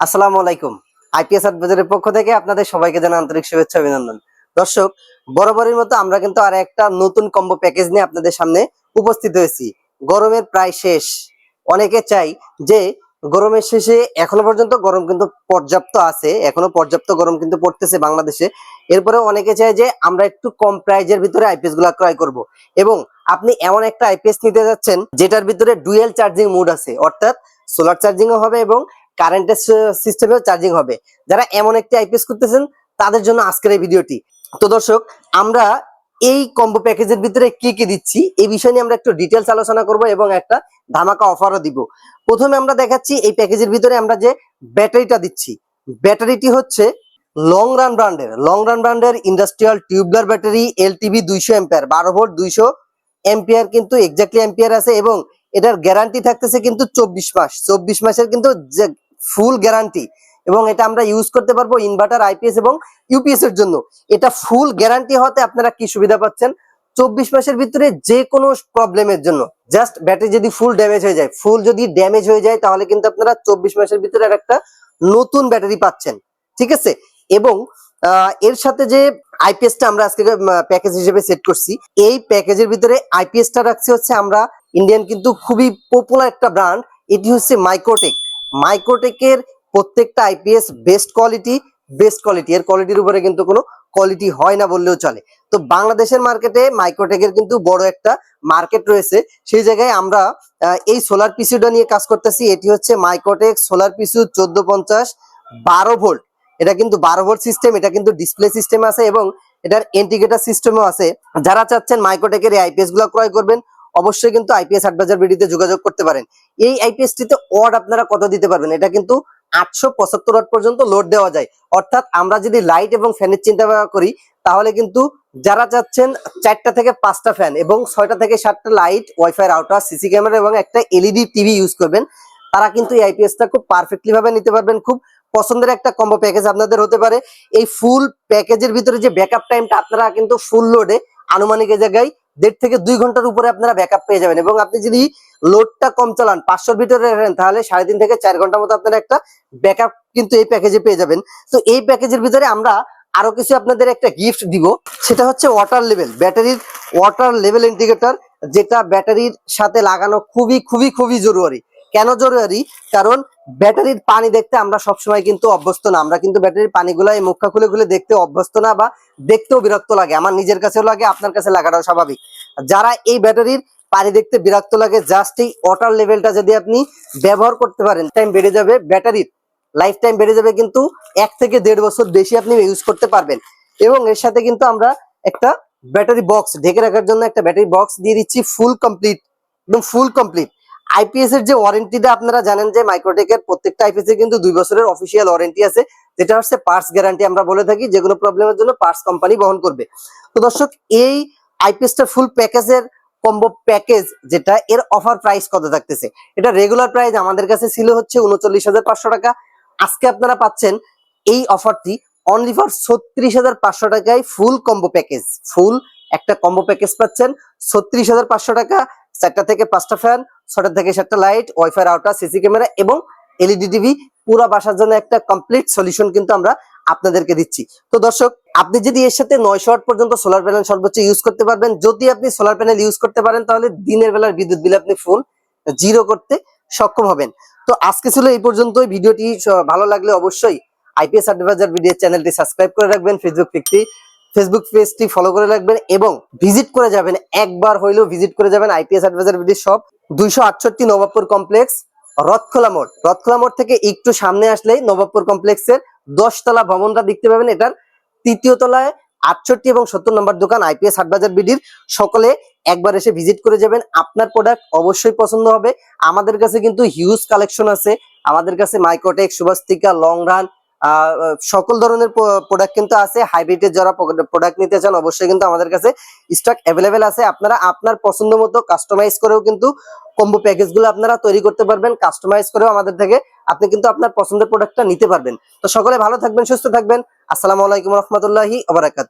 আসসালামু আলাইকুম। আইপিএস বাজারের পক্ষ থেকে আপনাদের সবাইকে জানাই আন্তরিক শুভেচ্ছা অভিনন্দন। দর্শক, বরাবরের মতো আমরা কিন্তু আর একটা নতুন কম্বো প্যাকেজ নিয়ে আপনাদের সামনে উপস্থিত হয়েছি। গরমের প্রায় শেষ। অনেকে চাই যে, গরমের শেষে এখনও পর্যন্ত গরম কিন্তু পর্যাপ্ত আছে, এখনও পর্যাপ্ত গরম কিন্তু পড়তেছে বাংলাদেশে। এরপরে অনেকে চায় যে, আমরা একটু কম প্রাইজের ভিতরে আইপিএসগুলা ক্রয় করব। এবং আপনি এমন একটা আইপিএস নিতে যাচ্ছেন, যেটার ভিতরে ডুয়েল চার্জিং মুড আছে, অর্থাৎ সোলার চার্জিংও হবে এবং কারেন্টের সিস্টেমেও চার্জিং হবে। যারা এমন একটি আইপিএস করতেছেন তাদের জন্য আজকের এই ভিডিওটি। তো দর্শক, আমরা এই কম্বো প্যাকেজের ভিতরে কি কি দিচ্ছি, এই বিষয় নিয়ে আমরা একটু ডিটেলস আলোচনা করব এবং একটা ধামাকা অফারও দিব। প্রথমে আমরা দেখাচ্ছি এই প্যাকেজের ভিতরে আমরা যে ব্যাটারিটা দিচ্ছি। ব্যাটারিটি হচ্ছে লং রান ব্র্যান্ডের লং রান ব্র্যান্ডের ইন্ডাস্ট্রিয়াল টিউবলার ব্যাটারি এলটিভি দুইশো এম্পিয়ার বারো ভোল্ট দুইশো এম্পিয়ার কিন্তু এক্স্যাক্টলি এম্পিয়ার আছে এবং এটার গ্যারান্টি থাকতেছে কিন্তু চব্বিশ মাস। চব্বিশ মাসের কিন্তু ফুল গ্যারান্টি এবং এটা আমরা ইউজ করতে পারব ইনভার্টার আইপিএস এবং ইউপিএস এর জন্য। এটা ফুল গ্যারান্টি হতে আপনারা কি সুবিধা পাচ্ছেন? চব্বিশ মাসের ভিতরে যে কোনো প্রবলেমের জন্য। জাস্ট ব্যাটারি যদি ফুল ড্যামেজ হয়ে যায় ফুল যদি ড্যামেজ হয়ে যায়, তাহলে কিন্তু আপনারা চব্বিশ মাসের ভিতরে একটা নতুন ব্যাটারি পাচ্ছেন। ঠিক আছে? এবং এর সাথে যে আইপিএসটা আমরা আজকে প্যাকেজ হিসেবে সেট করছি, এই প্যাকেজের ভিতরে আইপিএসটা রাখছি হচ্ছে আমরা ইন্ডিয়ান কিন্তু খুবই পপুলার একটা ব্র্যান্ড এটি হচ্ছে মাইক্রোটেক মাইক্রোটেকের প্রত্যেকটা IPS best quality best quality এর কোয়ালিটির উপরে কিন্তু কোনো কোয়ালিটি হয় না বললেও চলে। তো বাংলাদেশের মার্কেটে মাইক্রোটেকের কিন্তু বড় একটা মার্কেট রয়েছে। সেই জায়গায় আমরা এই সোলার পিসিউটা নিয়ে কাজ করতেছি। এটি হচ্ছে মাইক্রোটেক সোলার পিসিউ চোদ্দ পঞ্চাশ বারো ভোল্ট এটা কিন্তু বারো ভোল্ট সিস্টেম এটা কিন্তু ডিসপ্লে সিস্টেম আছে এবং এটার ইন্টিগ্রেটার সিস্টেমও আছে। যারা চাচ্ছেন মাইক্রোটেকের এই আইপিএসগুলো ক্রয় করবেন অবশ্যই কিন্তু আইপিএস আটবাজার বিডিতে যোগাযোগ করতে পারেন। এই আইপিএস টিতে ওয়াট আপনারা কত দিতে পারবেন? এটা কিন্তু আটশো পঁচাত্তর ওয়াট পর্যন্ত লোড দেওয়া যায়। অর্থাৎ আমরা যদি লাইট এবং ফ্যানের চিন্তা ভাবনা করি, তাহলে কিন্তু যারা চাচ্ছেন চারটা থেকে পাঁচটা ফ্যান এবং ছয়টা থেকে সাতটা light wifi router CC camera এবং একটা এলইডি টিভি ইউজ করবেন, তারা কিন্তু এই আইপিএসটা খুব পারফেক্টলি ভাবে নিতে পারবেন। খুব পছন্দের একটা কম্বো প্যাকেজ আপনাদের হতে পারে। এই ফুল প্যাকেজের ভিতরে যে ব্যাকআপ টাইমটা আপনারা কিন্তু ফুল লোডে আনুমানিক জায়গায় দেড় থেকে দুই ঘণ্টার উপরে আপনারা ব্যাকআপ পেয়ে যাবেন। এবং আপনি যদি লোডটা কম চালান, পাঁচশোর ভিতরে রাখেন, তাহলে সাড়ে তিন থেকে চার ঘণ্টার মতো আপনারা একটা ব্যাকআপ কিন্তু এই প্যাকেজে পেয়ে যাবেন। তো এই প্যাকেজের ভিতরে আমরা আরও কিছু আপনাদের একটা গিফট দিব। সেটা হচ্ছে ওয়াটার লেভেল ব্যাটারির ওয়াটার লেভেল ইন্ডিকেটর যেটা ব্যাটারির সাথে লাগানো খুবই খুবই খুবই জরুরি। কেন জরুরি? কারণ ব্যাটারির পানি দেখতে আমরা সবসময় কিন্তু অভ্যস্ত না। আমরা কিন্তু ব্যাটারির পানিগুলো এই মুখা খুলে খুলে দেখতে অভ্যস্ত না বা দেখতেও বিরক্ত লাগে। আমার নিজের কাছেও লাগে, আপনার কাছে লাগাটাও স্বাভাবিক। যারা এই ব্যাটারির পানি দেখতে বিরক্ত লাগে জাস্ট এই ওয়াটার লেভেলটা যদি আপনি ব্যবহার করতে পারেন টাইম বেড়ে যাবে। ব্যাটারির লাইফ টাইম বেড়ে যাবে কিন্তু এক থেকে দেড় বছর বেশি আপনি ইউজ করতে পারবেন। এবং এর সাথে কিন্তু আমরা একটা ব্যাটারি বক্স ঢেকে রাখার জন্য একটা ব্যাটারি বক্স দিয়ে দিচ্ছি ফুল কমপ্লিট একদম ফুল কমপ্লিট আইপিএস এর যে ওয়ারেন্টিটা আপনারা জানেন যে মাইক্রোটেকের প্রত্যেকটা আইপিএস এর কিন্তু দুই বছরের অফিসিয়াল ওয়ারেন্টি আছে, যেটা হচ্ছে পার্টস গ্যারান্টি আমরা বলে থাকি, যে কোনো প্রবলেমের জন্য পার্টস কোম্পানি বহন করবে। তো দর্শক, এই আইপিএসটার ফুল প্যাকেজের কম্বো প্যাকেজ যেটা, এর অফার প্রাইস কত থাকতেছে? এটা রেগুলার প্রাইস আমাদের কাছে ছিল হচ্ছে উনচল্লিশ হাজার পাঁচশো টাকা। আজকে আপনারা পাচ্ছেন এই অফারটি অনলি ফর ছত্রিশ হাজার পাঁচশো টাকায় ফুল কম্বো প্যাকেজ ফুল একটা কম্বো প্যাকেজ পাচ্ছেন। ছত্রিশ হাজার পাঁচশো টাকা চারটা থেকে পাঁচটা ফ্যান ছটা থেকে সাতটা light wifi router CC camera এবং এলইডি টিভি পুরো বাসার জন্য একটা কমপ্লিট সলিউশন কিন্তু আমরা আপনাদেরকে দিচ্ছি। তো দর্শক, আপনি যদি এর সাথে নয়শো ওয়াট পর্যন্ত সোলার প্যানেল সর্বোচ্চ ইউজ করতে পারবেন, যদি আপনি সোলার প্যানেল ইউজ করতে পারেন, তাহলে দিনের বেলার বিদ্যুৎ বিল আপনি ফুল জিরো করতে সক্ষম হবেন। তো আজকে ছিল এই পর্যন্তই। ভিডিওটি ভালো লাগলে অবশ্যই আইপিএস অ্যাডভাইজার ভিডিও চ্যানেলটি সাবস্ক্রাইব করে রাখবেন। ফেসবুক পেজটি ফেসবুক পেজটি ফলো করে রাখবেন এবং ভিজিট করে যাবেন। একবার হইলেও ভিজিট করে যাবেন আইপিএস অ্যাডভাইজার ভিডিও শপ দুইশো আটষট্টি নবাবপুর কমপ্লেক্স রথখোলা মোড়। রথখোলা মোড় থেকে একটু সামনে আসলেই নবাবপুর কমপ্লেক্সের দশতলা ভবনটা দেখতে পাবেন। এটার তৃতীয় তলায় আটষট্টি এবং সত্তর নম্বর দোকান আইপিএস হাটবাজার বিডির সকলে একবার এসে ভিজিট করে যাবেন। আপনার প্রোডাক্ট অবশ্যই পছন্দ হবে। আমাদের কাছে কিন্তু হিউজ কালেকশন আছে। আমাদের কাছে মাইক্রোটেক সুভাস্তিকা লং রান সকল ধরনের প্রোডাক্ট কিন্তু আছে হাইব্রিডের যারা প্রোডাক্ট নিতে চান অবশ্যই কিন্তু আমাদের কাছে স্টক অ্যাভেলেবেল আছে। আপনারা আপনার পছন্দ মতো কাস্টমাইজ করেও কিন্তু কম্বো প্যাকেজগুলো আপনারা তৈরি করতে পারবেন কাস্টমাইজ করেও আমাদের থেকে আপনি কিন্তু আপনার পছন্দের প্রোডাক্টটা নিতে পারবেন। তো সকলে ভালো থাকবেন, সুস্থ থাকবেন। আসসালামু আলাইকুম রহমতুল্লাহি আবরাকাত